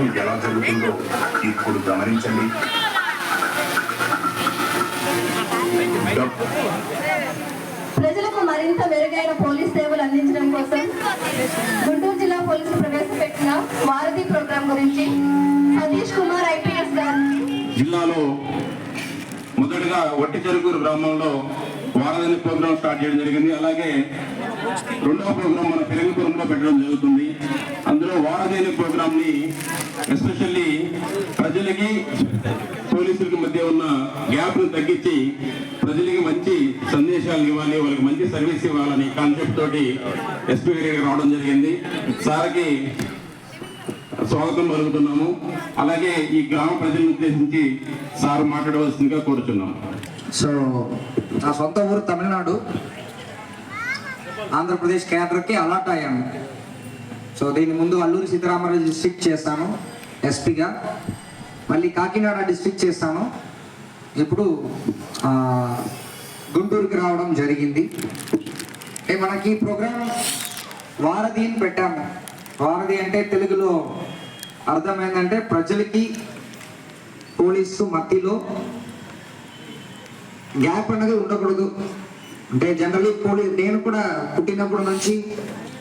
నష్టం ఎలా జరుగుతుందో ఇప్పుడు గమనించండి. ప్రజలకు మరింత మెరుగైన పోలీస్ సేవలు అందించడం కోసం గుంటూరు జిల్లా పోలీసులు ప్రవేశపెట్టిన వారధి ప్రోగ్రాం గురించి సతీష్ కుమార్ ఐపీఎస్ గారిని జిల్లాలో మొదటగా వట్టి చెరుకూరు గ్రామంలో వారధిని ప్రోగ్రాం స్టార్ట్ చేయడం జరిగింది. అలాగే రెండవ ప్రోగ్రాం మన పెరుగుపురంలో పెట్టడం జరుగుతుంది. వారధిని ప్రోగ్రామ్ని ఎస్పెషల్లీ ప్రజలకి పోలీసులకి మధ్య ఉన్న గ్యాప్ను తగ్గించి ప్రజలకి మంచి సందేశాలు ఇవ్వాలి వాళ్ళకి మంచి సర్వీస్ ఇవ్వాలని కాన్సెప్ట్ తోటి ఎస్పీ గారికి రావడం జరిగింది. సార్కి స్వాగతం పలుకుతున్నాము. అలాగే ఈ గ్రామ ప్రజలను ఉద్దేశించి సార్ మాట్లాడవలసిందిగా కోరుతున్నాము సో నా సొంత ఊరు తమిళనాడు. ఆంధ్రప్రదేశ్ కేంద్రకి అలాట్ అయ్యాను. సో దీని ముందు అల్లూరి సీతారామరాజు డిస్ట్రిక్ట్ చేస్తాను ఎస్పీగా మళ్ళీ కాకినాడ డిస్ట్రిక్ట్ చేస్తాను. ఇప్పుడు గుంటూరుకి రావడం జరిగింది. అంటే మనకి ప్రోగ్రామ్ వారధి అని పెట్టాము. వారధి అంటే తెలుగులో అర్థమైందంటే ప్రజలకి పోలీసు మధ్యలో గ్యాప్ అనేది ఉండకూడదు. అంటే జనరల్లీ పోలీస్ నేను కూడా పుట్టినప్పటి నుంచి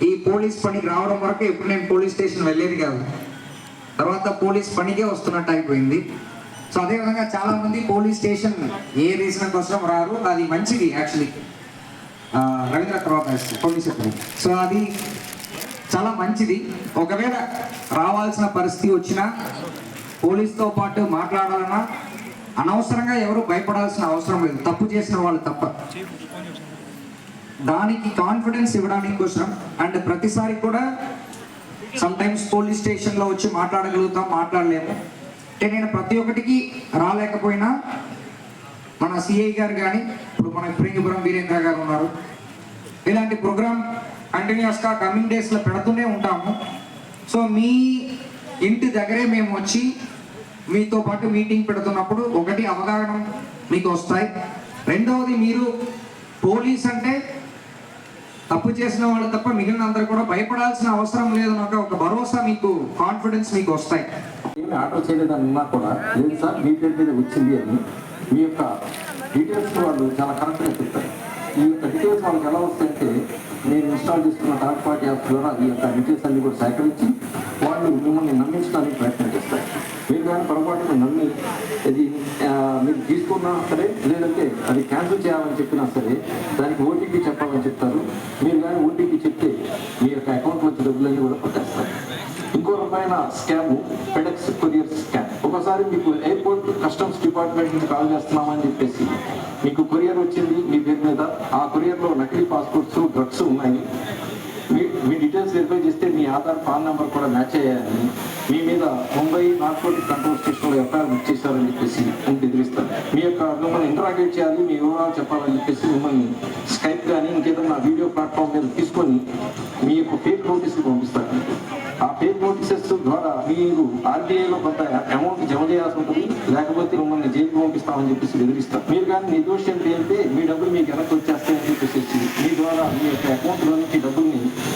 ఈ పోలీస్ పనికి రావడం వరకు ఎప్పుడు నేను పోలీస్ స్టేషన్ వెళ్ళేది కాదు. తర్వాత పోలీస్ పనికే వస్తున్నట్టు అయిపోయింది. సో అదేవిధంగా చాలామంది పోలీస్ స్టేషన్ ఏ రీజన్ కోసం రారు అది మంచిది యాక్చువల్లీ. రవీంద్ర తర్వాత పోలీస్ సో అది చాలా మంచిది. ఒకవేళ రావాల్సిన పరిస్థితి వచ్చినా పోలీస్తో పాటు మాట్లాడాలన్నా అనవసరంగా ఎవరు భయపడాల్సిన అవసరం లేదు. తప్పు చేసిన వాళ్ళు తప్ప. దానికి కాన్ఫిడెన్స్ ఇవ్వడానికి కోసం అండ్ ప్రతిసారి కూడా సమ్టైమ్స్ పోలీస్ స్టేషన్లో వచ్చి మాట్లాడగలుగుతాం మాట్లాడలేము. అంటే నేను ప్రతి ఒక్కటికి రాలేకపోయినా మన సిఐ గారు కానీ ఇప్పుడు మన ప్రింగిపురం వీరేంద్ర గారు ఉన్నారు. ఇలాంటి ప్రోగ్రామ్ కంటిన్యూస్గా కమింగ్ డేస్లో పెడుతూనే ఉంటాము. సో మీ ఇంటి దగ్గరే మేము వచ్చి మీతో పాటు మీటింగ్ పెడుతున్నప్పుడు ఒకటి అవగాహన మీకు వస్తాయి. రెండవది మీరు పోలీస్ అంటే తప్పు చేసిన వాళ్ళు తప్ప మిగిలిన అందరూ కూడా భయపడాల్సిన అవసరం లేదు నాకు ఒక భరోసా మీకు కాన్ఫిడెన్స్ మీకు వస్తాయి. ఏమి ఆర్డర్ చేయలేదని కూడా లేదు సార్ మీ పేరు మీద వచ్చింది అని మీ యొక్క డీటెయిల్స్ వాళ్ళు చాలా కరెక్ట్గా చెప్తారు ఈ యొక్క డీటెయిల్స్ వాళ్ళకి ఎలా వస్తాయంటే నేను ఇన్స్టాల్ చేసుకున్న థర్డ్ పార్టీ యాప్స్ ద్వారా ఈ యొక్క డీటెయిల్స్ అన్ని కూడా సేకరించి వాళ్ళు మిమ్మల్ని నమ్మించడానికి ప్రయత్నం చేస్తారు. మీరు కానీ పొరపాటున నమ్మి ఇది మీరు తీసుకున్నా సరే లేదంటే అది క్యాన్సిల్ చేయాలని చెప్పినా సరే దానికి ఓటీపీ చెప్పాలని చెప్తారు. మీరు కానీ ఓటీపీ చెప్తే మీ యొక్క అకౌంట్ డబ్బులన్నీ కూడా పట్టేస్తారు ఇంకో రకమైన స్కామ్ ఫెడెక్స్ కొరియర్ స్కామ్ ఒకసారి మీకు ఎయిర్పోర్ట్ కస్టమ్స్ డిపార్ట్మెంట్ నుంచి కాల్ చేస్తున్నామని చెప్పేసి మీకు కొరియర్ వచ్చింది మీ పేరు మీద. ఆ కొరియర్లో నకిలీ పాస్పోర్ట్స్ డ్రగ్స్ ఉన్నాయి. మీ మీ డీటెయిల్స్ వెరిఫై చేస్తే మీ ఆధార్ పాన్ నెంబర్ కూడా మ్యాచ్ అయ్యాయని మీ మీద ముంబై నార్కోటిక్ కంట్రోల్ స్టేషన్లో ఎఫ్ఐఆర్ బుక్ చేశారని చెప్పేసి అని బెదిరిస్తారు మీ యొక్క మిమ్మల్ని ఇంటరాగేట్ చేయాలి మీ వివరాలు చెప్పాలని చెప్పేసి మిమ్మల్ని స్కైప్ కానీ ఇంకేదైనా వీడియో ప్లాట్ఫామ్ మీద తీసుకొని మీ యొక్క ఫేక్ నోటీసులు పంపిస్తారు ఆ ఫేక్ నోటీసెస్ ద్వారా మీరు ఆర్బీఐలో కొంత అమౌంట్ జమ చేయాల్సి ఉంటుంది. లేకపోతే మిమ్మల్ని జైలుకి పంపిస్తామని చెప్పేసి బెదిరిస్తారు మీరు కానీ నిర్దోషం ఏంటంటే మీ డబ్బులు మీకు వెనక్కి వచ్చేస్తాయని చెప్పేసి మీ ద్వారా మీ యొక్క అకౌంట్లో నుంచి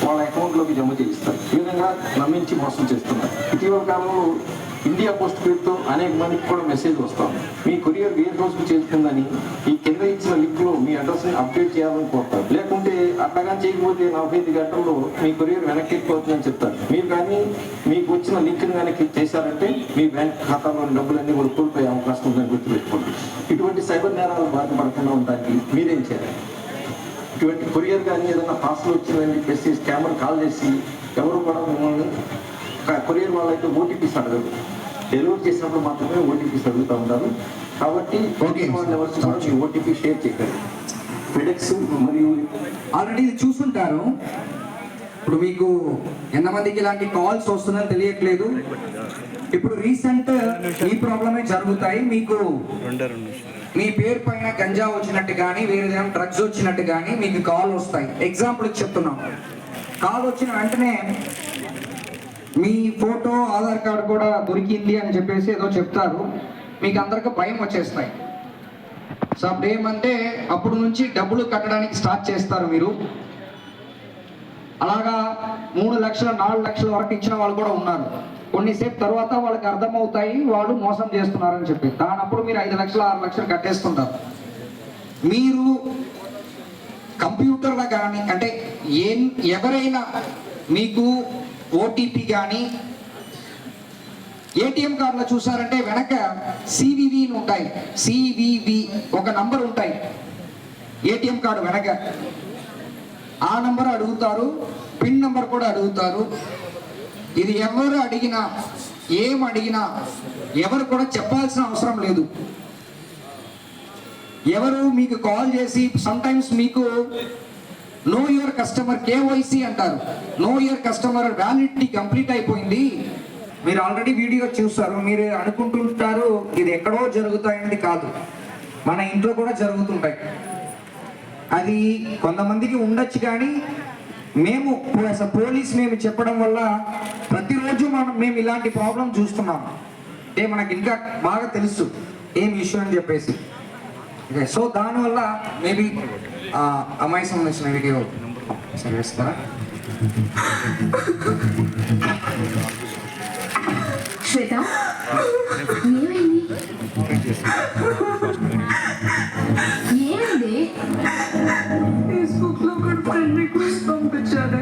వాళ్ళ అకౌంట్లోకి జమ చేయిస్తారు. ఈ విధంగా నమ్మించి మోసం చేస్తున్నారు. ఇటీవల కాలంలో ఇండియా పోస్ట్ పేరుతో అనేక మందికి కూడా మెసేజ్ వస్తాం మీ కొరియర్ వేరే రోజుకు కు చేరుతుందని ఈ కింద ఇచ్చిన లింక్లో మీ అడ్రస్ని అప్డేట్ చేయాలని కోరుతారు. లేకుంటే అట్లాగా చేయకపోతే నలభై ఐదు గంటల్లో మీ కొరియర్ వెనక్కి వెళ్ళిపోతుందని చెప్తారు. మీరు కానీ మీకు వచ్చిన లింక్ని కానీ క్లిక్ చేశారంటే మీ బ్యాంక్ ఖాతాలోని డబ్బులన్నీ కూడా కోల్పోయే అవకాశం ఉందని గుర్తుపెట్టుకోండి. ఇటువంటి సైబర్ నేరాలు బాధపడకుండా ఉండడానికి మీరేం చేయాలి? ఇటువంటి కొరియర్ కానీ ఏదైనా పార్సల్ వచ్చిందని చెప్పేసి స్కామర్ కాల్ చేసి ఎవరు కూడా మిమ్మల్ని కొరియర్ వాళ్ళైతే ఓటీపీస్ అడగరు డెలివరీ చేసినప్పుడు మాత్రమే ఓటీపీస్ అడుగుతూ ఉంటారు. కాబట్టి Okay. వాళ్ళు ఎవరు కూడా మీ ఓటీపీ షేర్ చేయగలరు ఫెడెక్స్ మరియు ఆల్రెడీ ఇది చూసుంటారు. ఇప్పుడు మీకు ఎంతమందికి ఇలాంటి కాల్స్ వస్తుందని తెలియట్లేదు. ఇప్పుడు రీసెంట్ ఈ ప్రాబ్లమే జరుగుతాయి. మీకు మీ పేరు పైన గంజా వచ్చినట్టు కానీ వేరే ఏదైనా డ్రగ్స్ వచ్చినట్టు కానీ మీకు కాల్ వస్తాయి. ఎగ్జాంపుల్ చెప్తున్నాం. కాల్ వచ్చిన వెంటనే మీ ఫోటో ఆధార్ కార్డు కూడా దొరికింది అని చెప్పేసి ఏదో చెప్తారు. మీకు అందరికి భయం వచ్చేస్తాయి. సో అప్పుడు ఏమంటే అప్పుడు నుంచి డబ్బులు కట్టడానికి స్టార్ట్ చేస్తారు మీరు. అలాగా మూడు లక్షల నాలుగు లక్షల వరకు ఇచ్చిన వాళ్ళు కూడా ఉన్నారు. కొన్నిసేపు తర్వాత వాళ్ళకి అర్థమవుతాయి వాళ్ళు మోసం చేస్తున్నారని చెప్పి. దానప్పుడు మీరు ఐదు లక్షలు ఆరు లక్షలు కట్టేస్తుంటారు మీరు కంప్యూటర్లో కానీ అంటే ఏం ఎవరైనా మీకు ఓటీపీ కానీ ఏటీఎం కార్డులో చూసారంటే వెనక సివివి ఉంటాయి. సివివి ఒక నంబర్ ఉంటాయి. ఏటీఎం కార్డు వెనక. ఆ నంబర్ అడుగుతారు పిన్ నంబర్ కూడా అడుగుతారు. ఇది ఎవరు అడిగినా ఏం అడిగినా ఎవరు కూడా చెప్పాల్సిన అవసరం లేదు. ఎవరు మీకు కాల్ చేసి సమ్టైమ్స్ మీకు నో యువర్ కస్టమర్ కేవైసీ అంటారు. Know your customer validity complete అయిపోయింది. మీరు ఆల్రెడీ వీడియో చూస్తారు. మీరు అనుకుంటుంటారు ఇది ఎక్కడో జరుగుతాయనేది కాదు. మన ఇంట్లో కూడా జరుగుతుంటాయి. అది కొంతమందికి ఉండొచ్చు కానీ మేము యాజ్ పోలీస్ మేము చెప్పడం వల్ల ప్రతిరోజు మనం మేము ఇలాంటి ప్రాబ్లం చూస్తున్నాం. అంటే మనకి ఇంకా బాగా తెలుసు ఏం ఇష్యూ అని చెప్పేసి. ఓకే సో దానివల్ల మేబీ అమ్మాయి సంబంధించిన వీడియో సరే వేస్తారా? శ్వేత? ఏమైంది? లోపల లో ఫ్రెండ్ రిక్వెస్ట్ పంపించాను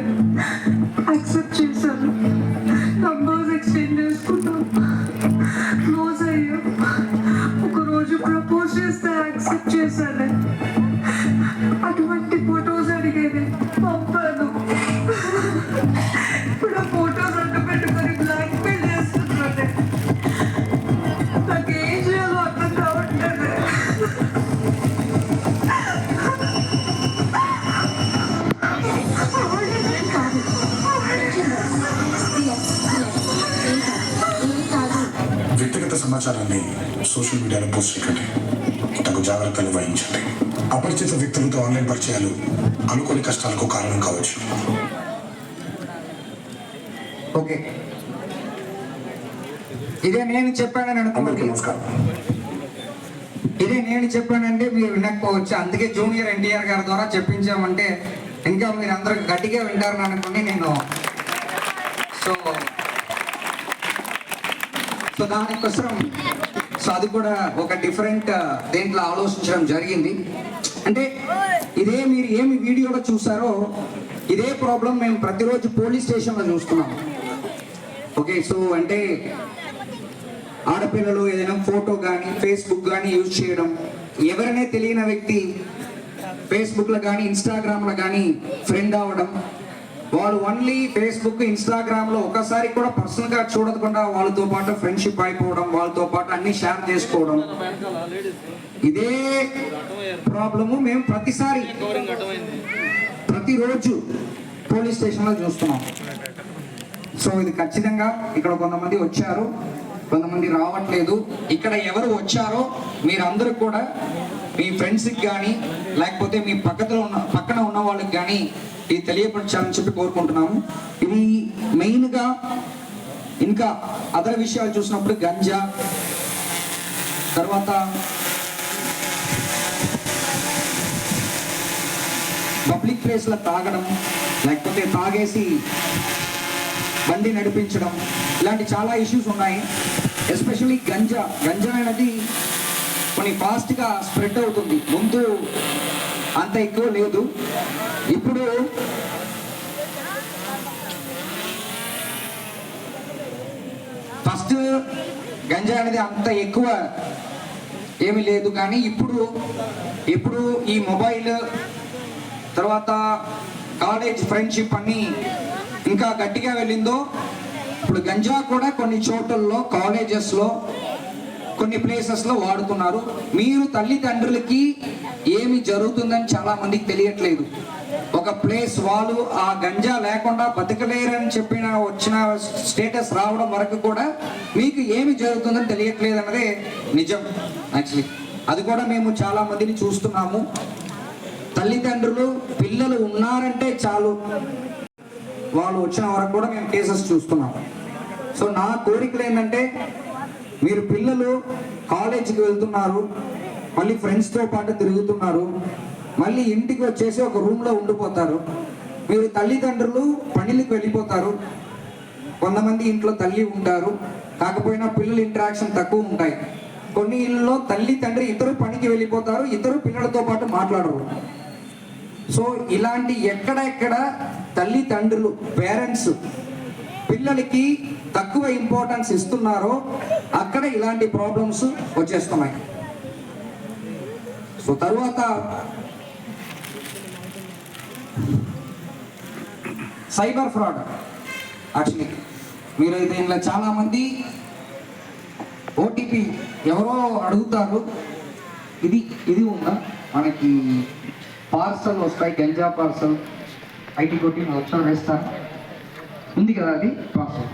యాక్సెప్ట్ చేశాను. నంబర్స్ ఎక్స్చేంజ్ చేసుకున్నాం క్లోజ్ అయ్యాం. ఒక రోజు ప్రపోజ్ చేస్తే యాక్సెప్ట్ చేశాను. సమాచారాన్ని సోషల్ మీడియాలో పోస్ట్ చేయకండి తగు జాగ్రత్తలు వహించండి. అపరిచిత వ్యక్తులతో ఆన్లైన్ పరిచయాలు అనుకోని కష్టాలకు కారణం కావచ్చు. ఓకే. ఇదే నేను చెప్పానని అనుకోండి. నమస్కారం. ఇదే నేను చెప్పానంటే మీరు వినకపోవచ్చు. అందుకే జూనియర్ ఎన్టీఆర్ గారి ద్వారా చెప్పించామంటే ఇంకా మీరు అందరూ గట్టిగా వింటారని అనుకుని నేను. సో సో దానికోసం సో అది కూడా ఒక డిఫరెంట్ దేంట్లో ఆలోచించడం జరిగింది. అంటే ఇదే మీరు ఏమి వీడియోలో చూసారో ఇదే ప్రాబ్లం మేము ప్రతిరోజు పోలీస్ స్టేషన్లో చూస్తున్నాం. ఓకే సో అంటే ఆడపిల్లలు ఏదైనా ఫోటో కానీ ఫేస్బుక్ కానీ యూజ్ చేయడం ఎవరైనా తెలియని వ్యక్తి ఫేస్బుక్లో కానీ ఇన్స్టాగ్రామ్లో కానీ ఫ్రెండ్ అవ్వడం వాళ్ళు ఓన్లీ ఫేస్బుక్ ఇన్స్టాగ్రామ్లో ఒకసారి కూడా పర్సనల్గా చూడకుండా వాళ్ళతో పాటు ఫ్రెండ్షిప్ అయిపోవడం వాళ్ళతో పాటు అన్ని షేర్ చేసుకోవడం. ఇదే ప్రాబ్లము మేము ప్రతిసారి ప్రతిరోజు పోలీస్ స్టేషన్లో చూస్తున్నాం. సో ఇది ఖచ్చితంగా ఇక్కడ కొంతమంది వచ్చారు. కొంతమంది రావట్లేదు. ఇక్కడ ఎవరు వచ్చారో మీరందరూ కూడా మీ ఫ్రెండ్స్కి కానీ లేకపోతే మీ పక్కన ఉన్న పక్కన ఉన్న వాళ్ళకి కానీ ఇది తెలియపరచాలని చెప్పి కోరుకుంటున్నాము. ఇది మెయిన్గా ఇంకా అదర్ విషయాలు చూసినప్పుడు గంజా తర్వాత పబ్లిక్ ప్లేస్లో తాగడం లేకపోతే తాగేసి బండి నడిపించడం ఇలాంటి చాలా ఇష్యూస్ ఉన్నాయి. ఎస్పెషల్లీ గంజా. గంజా అనేది కొన్ని ఫాస్ట్గా స్ప్రెడ్ అవుతుంది. ముందు అంత ఎక్కువ లేదు. ఇప్పుడు ఫస్ట్ గంజా అనేది అంత ఎక్కువ ఏమీ లేదు కానీ ఇప్పుడు ఇప్పుడు ఈ మొబైల్ తర్వాత కాలేజ్ ఫ్రెండ్షిప్ అని ఇంకా గట్టిగా వెళ్ళిందో ఇప్పుడు గంజా కూడా కొన్ని చోట్లలో కాలేజెస్లో కొన్ని ప్లేసెస్లో వాడుతున్నారు. మీరు తల్లిదండ్రులకి ఏమి జరుగుతుందని చాలా మందికి తెలియట్లేదు. ఒక ప్లేస్ వాళ్ళు ఆ గంజా లేకుండా బతకలేరని చెప్పిన వచ్చిన స్టేటస్ రావడం వరకు కూడా మీకు ఏమి జరుగుతుందని తెలియట్లేదు అన్నదే నిజం యాక్చువల్లీ అది కూడా మేము చాలా మందిని చూస్తున్నాము. తల్లిదండ్రులు పిల్లలు ఉన్నారంటే చాలు. వాళ్ళు వచ్చిన వరకు కూడా మేము కేసెస్ చూస్తున్నాం సో నా కోరికలు ఏంటంటే మీరు పిల్లలు కాలేజీకి వెళ్తున్నారు మళ్ళీ ఫ్రెండ్స్తో పాటు తిరుగుతున్నారు మళ్ళీ ఇంటికి వచ్చేసి ఒక రూమ్లో ఉండిపోతారు. మీరు తల్లిదండ్రులు పనులకు వెళ్ళిపోతారు. కొంతమంది ఇంట్లో తల్లి ఉంటారు. కాకపోయినా పిల్లల ఇంటరాక్షన్ తక్కువ ఉంటాయి. కొన్ని ఇళ్ళలో తల్లి తండ్రి ఇద్దరు పనికి వెళ్ళిపోతారు. ఇద్దరు పిల్లలతో పాటు మాట్లాడరు. సో ఇలాంటి ఎక్కడెక్కడ తల్లిదండ్రులు పేరెంట్స్ పిల్లలకి తక్కువ ఇంపార్టెన్స్ ఇస్తున్నారో అక్కడ ఇలాంటి ప్రాబ్లమ్స్ వచ్చేస్తున్నాయి. సో తర్వాత సైబర్ ఫ్రాడ్. యాక్చువల్లీ మీరైతే ఇంట్లో చాలామంది ఓటీపీ ఎవరో అడుగుతారు. ఇది ఇది ఉందా? మనకి పార్సల్ వస్తాయి గంజా పార్సల్. ఐటీ కొట్టి నేను ఒకసారి వేస్తాను ఉంది కదా అది? పార్సల్.